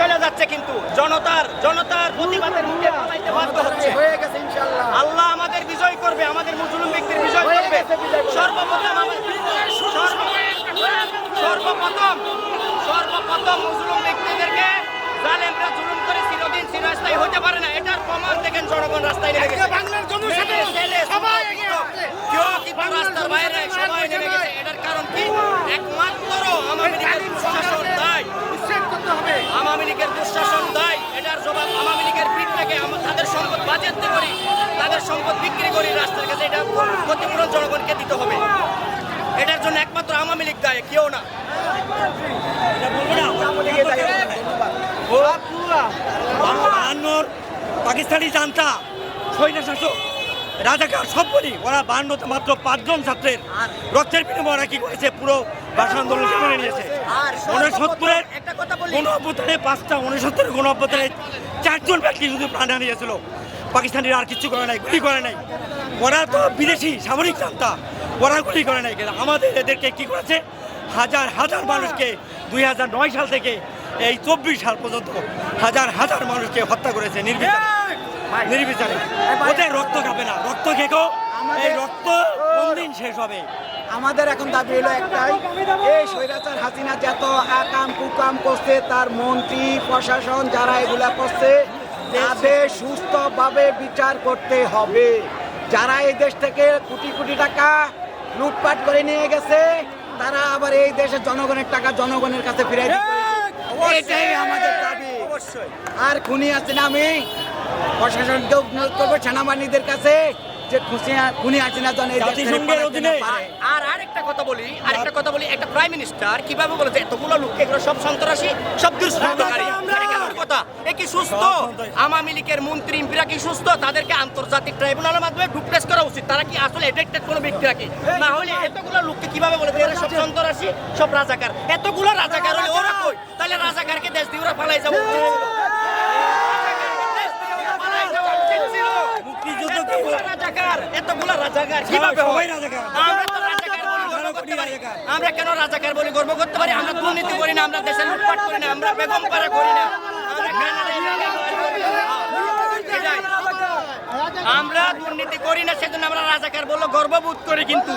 চলে যাচ্ছে কিন্তু। জনতার জনতার প্রতিবাদের মুখে বাধ্য হচ্ছে। আল্লাহ আমাদের বিজয় করবে আমাদের মুসলিম ব্যক্তির বিজয় করবে। সর্বপ্রথম সর্বপ্রথম সর্বপ্রথম মুসলিম ব্যক্তিদেরকে জালেমরা জুলুম করে চিরদিন চিরস্থায়ী হতে পারে না। এটার প্রমাণ দেখেন জনগণ রাস্তায় নেমে গেছে। বাংলার জনসাধারণ সবাই। কেউ কিন্তু রাস্তার বাইরে সবাই নেমে গেছে। এটার কারণ কি একমাত্র আওয়ামী লীগের দুঃশাসন দায় উচ্ছেদ করতে হবে আওয়ামী লীগের দুঃশাসন দায় এটার জবাব আওয়ামী লীগের পিঠ থেকে আমরা তাদের সম্পদ বাজেয়াপ্ত করি, তাদের সম্পদ বিক্রি করি রাস্তার কাছে, এটা ক্ষতিপূরণ জনগণকে দিতে হবে। এটার জন্য একমাত্র আওয়ামী লীগ দায়, কেউ না। পাকিস্তানি জানতা, সৈন্য শাসক, রাজাকার সব বলি, ওরা বাহান্নতে মাত্র পাঁচজন ছাত্রের রক্তের বিনিময়ে ওরা কি করেছে? পুরো ভাষা নিয়েছে। উনসত্তরের অভ্যুত্থানে পাঁচটা উনসত্তরের গণ চারজন ব্যক্তি শুধু প্রাণ হারিয়েছিল পাকিস্তানিরা আর কিছু করে নাই গুলি করে নাই। ওরা তো বিদেশি সামরিক জানতা ওরা গুলি করে নাই। আমাদের এদেরকে কি করেছে? হাজার হাজার মানুষকে দুই হাজার নয় সাল থেকে এই চব্বিশ সাল পর্যন্ত হাজার হাজার মানুষকে হত্যা করেছে নির্বিচারে। নির্বিচারে। ওদের রক্ত খাবে না। রক্ত খেকো। এই রক্ত কোন দিন শেষ হবে? আমাদের এখন দাবি হলো একটাই এই স্বৈরাচার হাসিনা যত আকাম কুকাম করছে তার মন্ত্রী প্রশাসন যারা এগুলা করছে তাদের সুস্থভাবে বিচার করতে হবে। যারা এই দেশ থেকে কোটি কোটি টাকা লুটপাট করে নিয়ে গেছে তারা আবার এই দেশের জনগণের টাকা জনগণের কাছে ফিরে এটাই আমাদের দাবি। অবশ্যই। আর খুনি আছেন আমি প্রশাসনকেও অনুরোধ করব সেনাবাহিনীদের কাছে। যে খুনি আছে না যেন এই জাতিসংঘের অধীনে আর আরেকটা কথা বলি আরেকটা কথা বলি একটা প্রাইম মিনিস্টার কীভাবে বলেছে এতগুলো লোক এগুলো সব সন্ত্রাসী সব দুষ্কৃতকারী কথা? এ কি সুস্থ? আওয়ামী লীগের মন্ত্রী এমপিরা কি সুস্থ? তাদেরকে আন্তর্জাতিক ট্রাইব্যুনালের মাধ্যমে ডুপ্লেস করা উচিত। তারা কি আসলে এডেক্টেড কোনো ব্যক্তি নাকি? না হলে এতগুলো লোককে কীভাবে বলেছে? এরা সব সন্ত্রাসী সব রাজাকার। এতগুলো রাজাকার হলে ওরা কই? তাহলে রাজাকারকে দেশ দিয়ে ওরা পালাই যাব মুক্তিযুদ্ধ কি এতগুলো রাজাকার এতগুলো রাজাকার কীভাবে হয়? রাজাকার। আমরা তো রাজাকার বলি গর্ব করতে পারি। আমরা কেন রাজাকার বলি গর্ব করতে পারি আমরা দুর্নীতি করি না আমরা দেশে লুটপাট করি না আমরা বেগম পাড়া করি না আমরা কানাডায় বেগম পাড়া করি না। এটাই। আমরা দুর্নীতি করি না সেজন্য আমরা রাজাকার বললে গর্ববোধ করি কিন্তু।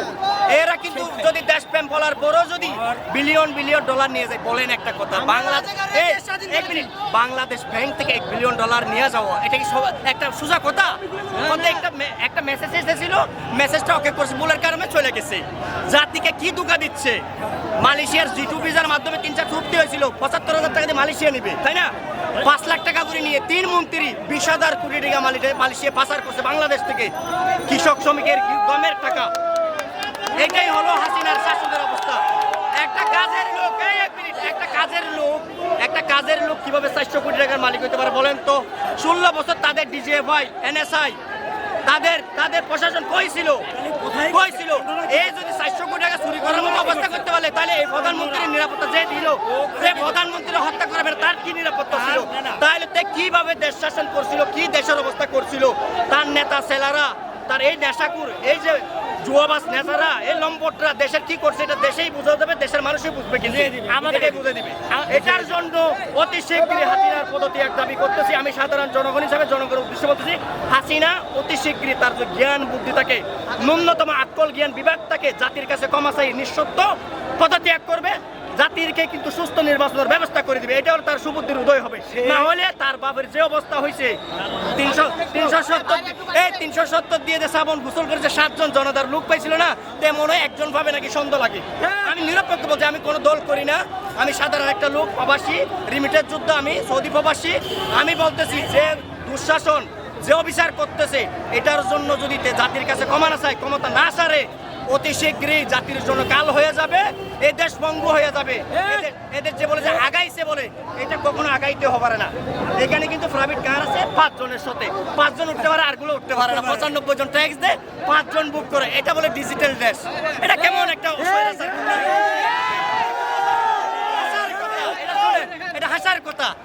এরা কিন্তু যদি দেশপ্রেম বলার পরও যদি বিলিয়ন বিলিয়ন ডলার নিয়ে যায় বলেন একটা কথা বাংলাদেশ এক মিনিট বাংলাদেশ ব্যাংক থেকে এক বিলিয়ন ডলার নিয়ে যাওয়া এটা কি একটা সোজা কথা? বলতে একটা একটা মেসেজ এসেছিল মেসেজটা ওকে করছে ভুলের কারণে চলে গেছে। জাতিকে কি দুকা দিচ্ছে? মালয়েশিয়ার জি টু ভিসার মাধ্যমে তিন হয়েছিল পঁচাত্তর হাজার টাকা দিয়ে মালয়েশিয়া নিবে, তাই না? পাঁচ লাখ টাকা করে নিয়ে তিন মন্ত্রী বিশ হাজার কোটি টাকা মালয়েশিয়া পাচার করছে বাংলাদেশ থেকে কৃষক শ্রমিকের গমের টাকা। এটাই হলো হাসিনার শাসনের অবস্থা। একটা কাজের লোক একটা কাজের লোক, একটা কাজের লোক কীভাবে চারশো কোটি টাকার মালিক হতে পারে বলেন তো? ষোলো বছর তাদের ডিজিএফআই এনএসআই তাদের তাদের প্রশাসন কই ছিল? কই ছিল? এই যদি চারশো কোটি টাকা চুরি করার মতো অবস্থা করতে পারলে তাহলে এই প্রধানমন্ত্রীর নিরাপত্তা যে দিল যে প্রধানমন্ত্রী হত্যা করাবে তার কি নিরাপত্তা ছিল? তাহলে তে কীভাবে দেশ শাসন করছিল কি দেশের অবস্থা করছিল? তার নেতা সেলারা তার এই নেশাকুর এই যে জুয়াবাস নেতারা এই লম্পটরা দেশের কি করছে এটা দেশেই বুঝে দেশের মানুষই বুঝবে কিন্তু আমাদেরকে বুঝে দিবে। এটার জন্য অতি শীঘ্রই হাসিনার পদত্যাগ দাবি করতেছি। আমি সাধারণ জনগণ হিসাবে জনগণের উদ্দেশ্যে বলতেছি হাসিনা অতি শীঘ্রই তার যে জ্ঞান বুদ্ধি থাকে ন্যূনতম আক্কল জ্ঞান বিভাগ তাকে জাতির কাছে কমাসাই নিঃসত্ব পদত্যাগ করবে। জাতিরকে কিন্তু সুস্থ নির্বাচনের ব্যবস্থা করে দিবে এটা তার সুবুদ্ধির উদয় হবে। না হলে তার বাপের যে অবস্থা হয়েছে তিনশো তিনশো সত্তর এই তিনশো সত্তর দিয়ে যে শ্রাবণ গোসল করেছে সাতজন জনতার লোক পাইছিল না তেমন একজন ভাবে নাকি সন্দেহ লাগে। আমি নিরপেক্ষ বলছি আমি কোনো দল করি না। আমি সাধারণ একটা লোক প্রবাসী রিমিটেড যুদ্ধ আমি সৌদি প্রবাসী। আমি বলতেছি যে দুঃশাসন যে অবিচার করতেছে এটার জন্য যদি তে জাতির কাছে ক্ষমা না চায় ক্ষমতা না সারে অতি শীঘ্রই জাতির জন্য কাল হয়ে যাবে এই দেশ পঙ্গু হয়ে যাবে। এদের- যে বলে যে আগাইছে বলে এটা কখনো আগাইতে হবে না। এখানে কিন্তু প্রাইভেট কার আছে পাঁচ জনের সাথে। পাঁচজন উঠতে পারে আরগুলো উঠতে পারে না। পঁচানব্বই জন ট্যাক্স দেয় পাঁচজন বুক করে। এটা বলে ডিজিটাল দেশ। এটা কেমন একটা স্বৈরাচার হাসার কথা, এটা হাসার কথা।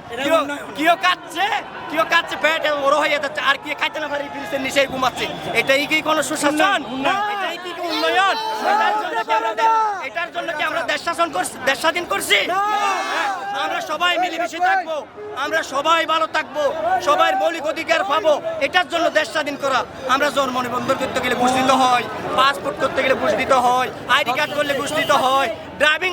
কেউ কাচ্ছে কেউ কাচ্ছে পেট বড় হয়ে যাচ্ছে। আর কে খাইতে না পারি নিচে ঘুমাচ্ছে। এটাই কি কোনো সুশাসন? উন্নয়ন এটার জন্য কি আমরা এটার জন্য কি আমরা দেশ শাসন করছি? দেশ স্বাধীন করছি? হ্যাঁ, আমরা সবাই মিলেমিশে থাকব। আমরা সবাই ভালো থাকব। সবাই মৌলিক অধিকার পাবো। এটার জন্য দেশ স্বাধীন করা। আমরা জন্ম নিবন্ধন করতে গেলে ঘুষ দিতে হয় পাসপোর্ট করতে গেলে ঘুষ দিতে হয় আইডি কার্ড করলে ঘুষ দিতে হয় ড্রাইভিং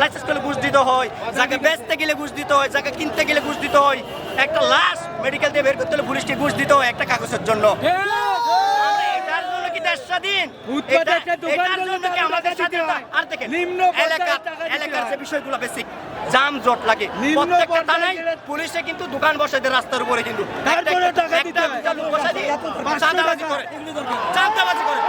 লাইসেন্স করলে ঘুষ দিতে হয় যাকে বেচতে গেলে ঘুষ দিতে হয় যাকে কিনতে গেলে ঘুষ দিতে হয়। একটা লাশ মেডিকেল দিয়ে বের করতে হলে পুলিশকে ঘুষ দিতে হয় একটা কাগজের জন্য আমরা এটার জন্য কি দেশ স্বাধীন ফুটপাতে এটা- একটা দোকান এটার জন্য কি আমাদের স্বাধীনতা? আর দেখেন নিম্ন পর্যায়ে এলাকা টাকা দিতে এলাকার যে বিষয়গুলো বেসিক জাম জট লাগে। প্রত্যেকটা থানায় পুলিশে কিন্তু দোকান বসে দেয় রাস্তার উপরে কিন্তু। একটা- লোক বসে দিয়ে চাঁদাবাজি করে। চাঁদাবাজি করে।